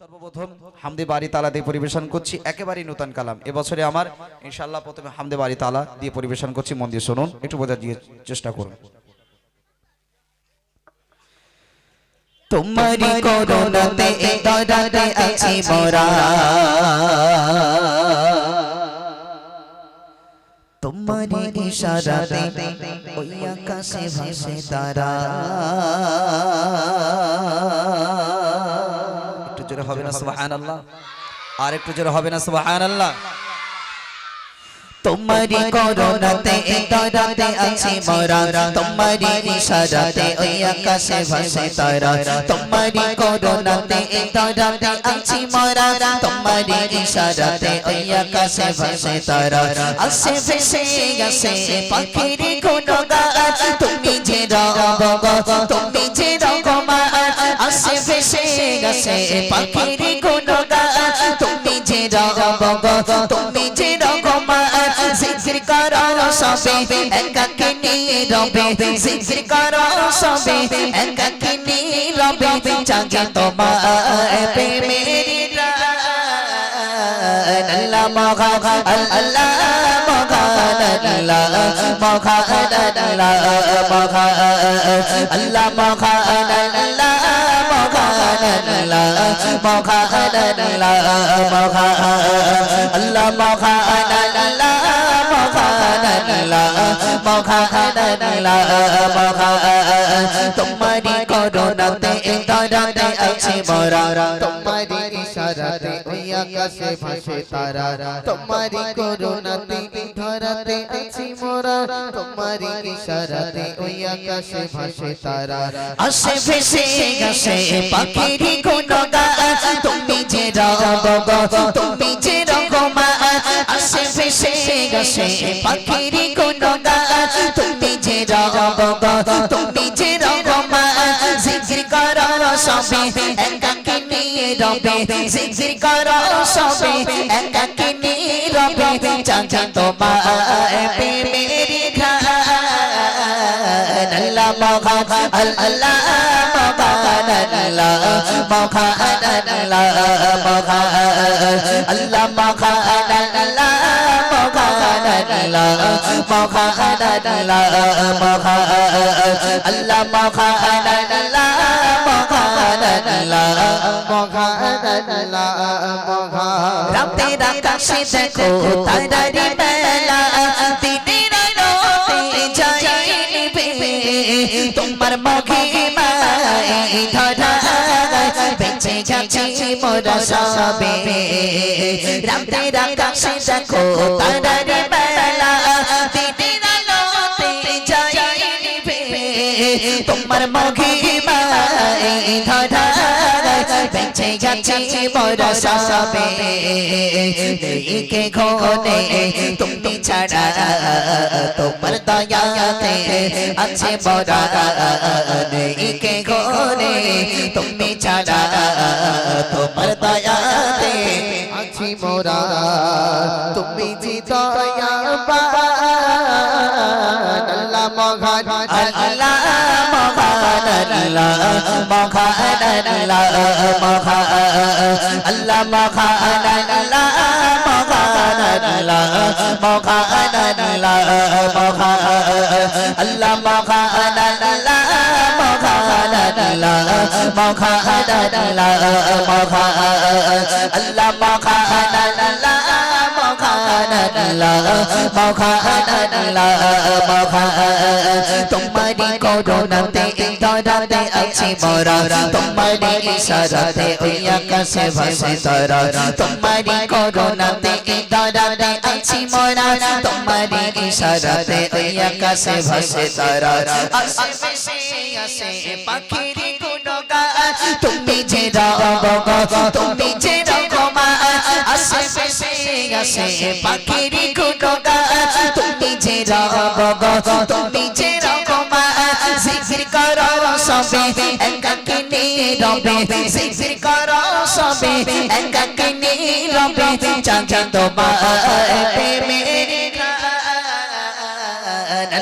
সর্বপ্রথম হামদে বাড়ি তালা দিয়ে পরিবেশন করছি একেবারেই নতুন কালাম। এবছরে আমার ইনশাল্লাহ প্রথমে হামদে বাড়ি তালা দিয়ে পরিবেশন করছি মন দিয়ে শুনুন একটু বোঝার দিয়ে চেষ্টা করুন। তোমারি করুণাতে দরাতে আছি মোরা। তোমারি ইশারাতে ওই আকাশে ভাসে তারা। জোরে হবে না সুবহানাল্লাহ। আর একটু জোরে হবে না সুবহানাল্লাহ। তোমারি করুণাতে দরাতে আছি মোরা তোমারি ইশারাতে ওই আকাশে ভাসে তারা তোমারি করুণাতে দরাতে আছি মোরা তোমারি ইশারাতে ওই আকাশে ভাসে তারা আসে ভেসে গেছে পাখির গুণগান। তুমি যে রব তুমি যে রকমা আসে ভেসে গেছে, পাখির গুণগান। তুমি যে রব তুমি যে রকমা জিকির করো সবে একাকে নীরবে জিকির করো সবে একাকে নীরবে চাঁগে তোমার প্রেমের মগান আল্লাহ মগান আল্লাহ মগান আল্লাহ মগান আল্লাহ মগান আল্লাহ মগান আল্লাহ মগান আল্লাহ মগান আল্লাহ মগান আল্লাহ মগান তোমারি করুণাতে দরাতে আছে মোরা তোমারি ইশারাতে ওই আকাশে ভাসে তারা তোমারি করুণাতে ধরাতে আছি মোরা তোমারি ইশারাতে ওই আকাশে ভাসে তারা আসে ভেসে গেছে পাখিরি গুণগান তুমি যে রব তুমি যে রকমা আসে ভেসে গেছে পাখিরি গুণগান তুমি যে রব তুমি যে রকমা নীরবে জিকির করো সবে একাকে নীরবে চাচা তোমার প্রেমের ঘান আল্লাহ মগান আল্লাহ মগান আল্লাহ মগান আল্লাহ মগান আল্লাহ মগান আল্লাহ মগান আল্লাহ মগান আল্লাহ রাতের আকাশে দেখো তারারি বেলা দিনের যায় নিবে তোমার মহিমায় ধরা বেঁচে যাচ্ছে মোরা সবে রাতের আকাশে দেখো তারারি বেলা দিনের তোমার মহিমায় ধরা বেঁচে গেছে বড় সবে কে ঘনে তুমি ছাড়া তোমার দয়াতে আছে বড় কে ঘনে তুমি ছাড়া তোমার দয়াতে আছি মোরা তুমি জি দয়া আল্লাহ মখান আল্লাহ মখা আল্লাহ মখান আল্লাহ মখান আল্লাহ মখান আল্লাহ মখা আল্লাহ মখান আল্লাহ মখান আল্লাহ মখা আল্লাহ মখান আল্লাহ মহান আল্লাহ মহান আল্লাহ তোমারি করুণাতে দরাতে আছে মোরা তোমারি ইশারাতে ওই আকাশে ভাসে তারা তোমারি করুণাতে দরাতে আছে তুমি যে তুমি যে রকমা ভেসে আসে পাখিরি গুণগান তুমি যে রব তুমি যে রকমা জিকির করো সবে একাকে নীরবে জিকির করো সবে একাকে নীরবে চাচা তোমার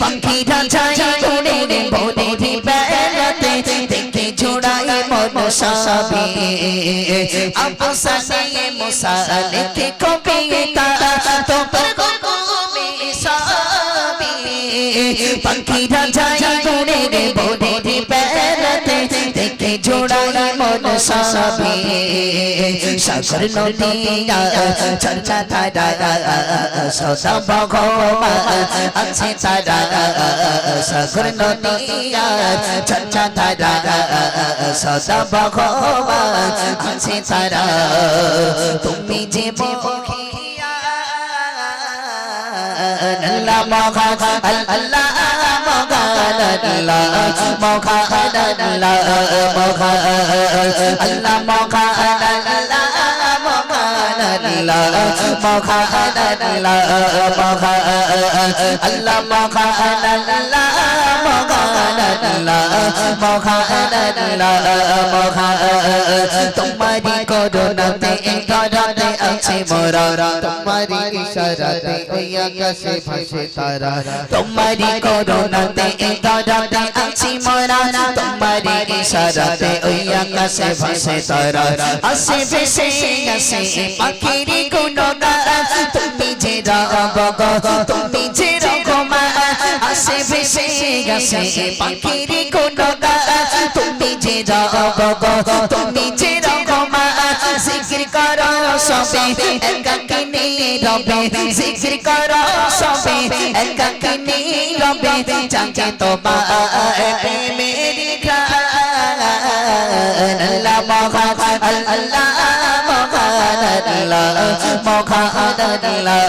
পাখিরা যাই করে রে ভোরে বেলাতে দেখে ছোড়াই মন সাবে আপু সাসে মোসালে কবিতা তো পাখিরা যাই দূরে রে বোধি পেরাতে দেখে জোড়াই মন সবে সাগর নদী চন্না তারা সদা ভগবান আছে তারা সাগর নদী চন্না তারা সদা ভগবান আছে তারা তুমি যে la mo kha la mo kha la mo kha la mo kha la mo kha আল্লাহ মহান আল্লাহ মহান আল্লাহ মহান আল্লাহ তোমারি করুণাতে করতে আছে মোরা তোমারি ইশারাতে ওই আকাশে ভাসে তারা তোমারি করুণাতে করতে আছি মোরা তোমারি ইশারাতে ওই আকাশে ভাসে তারা। আসে ভেসে, আসে পাখিরি গুণগান তুমি যে রব তুমি যে রকমা আসে ভেসে আসে পাখিরি গুণগান তুমি যে রব তুমি যে রকমা জিকির করো সবে একাকিনী রবে, জিকির করো সবে একাকিনী রবে চাঁকে তোমা মেরি আল্লাহ মহান আল্লাহ মহান আল্লাহ মহান আল্লাহ মহান আল্লাহ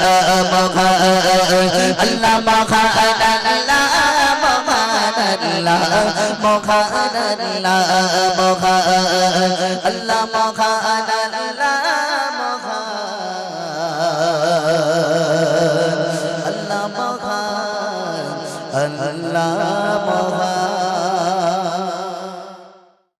মহান আল্লাহ মহান আল্লাহ আল্লাহ মহান আল্লাহ মহান আল্লাহ মহান